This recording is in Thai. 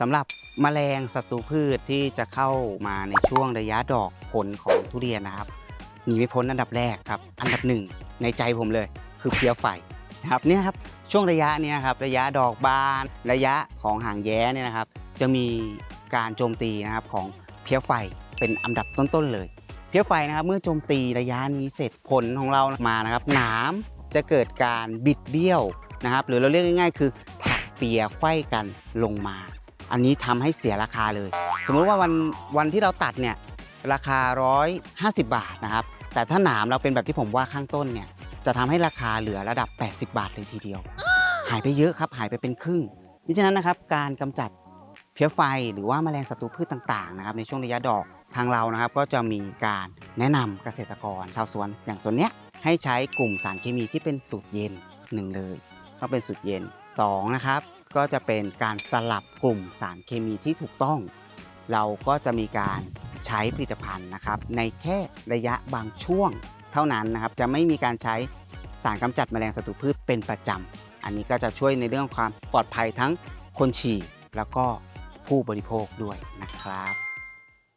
สำหรับแมลงศัตรูพืชที่จะเข้ามาในช่วงระยะดอกผลของทุเรียนนะครับหนีไม่พ้นอันดับแรกครับ อันดับหนึ่งในใจผมเลย คือเพลี้ยไฟนะครับเนี่ยครับช่วงระยะเนี้ยครับระยะดอกบานระยะของหางแย้เนี่ยนะครับ จะมีการโจมตีนะครับของเพลี้ยไฟเป็นอันดับต้นๆเลย เพลี้ยไฟนะครับเมื่อโจมตีระยะนี้เสร็จผลของเรามานะครับหนามจะเกิดการบิดเบี้ยวนะครับ หรือเราเรียกง่ายๆ คือถักเปียไข้กันลงมา อันนี้ทำให้เสียราคาเลย สมมุติว่าวันวันที่เราตัดเนี่ยราคา 150 บาทนะครับ แต่ถ้าหนามเราเป็นแบบที่ผมว่าข้างต้นเนี่ยจะทำให้ราคาเหลือระดับ 80 บาทเลยทีเดียว หายไปเยอะครับหายไปเป็นครึ่งมิฉะนั้นนะครับการกำจัดเพี้ยไฟหรือว่าแมลงศัตรูพืชต่างๆนะครับในช่วงระยะดอกทางเรานะครับก็จะมีการแนะนำเกษตรกรชาวสวน อย่างส่วนเนี้ยให้ใช้กลุ่มสารเคมีที่เป็นสูตรเย็นหนึ่งเลยต้องเป็นสูตรเย็นสองนะครับ ก็จะเป็นการสลับกลุ่มสารเคมีที่ถูกต้อง เราก็จะมีการใช้ผลิตภัณฑ์นะครับ ในแค่ระยะบางช่วงเท่านั้นนะครับ จะไม่มีการใช้สารกำจัดแมลงศัตรูพืชเป็นประจำอันนี้ก็จะช่วยในเรื่องความปลอดภัยทั้งคนฉี่ แล้วก็ผู้บริโภคด้วยนะครับ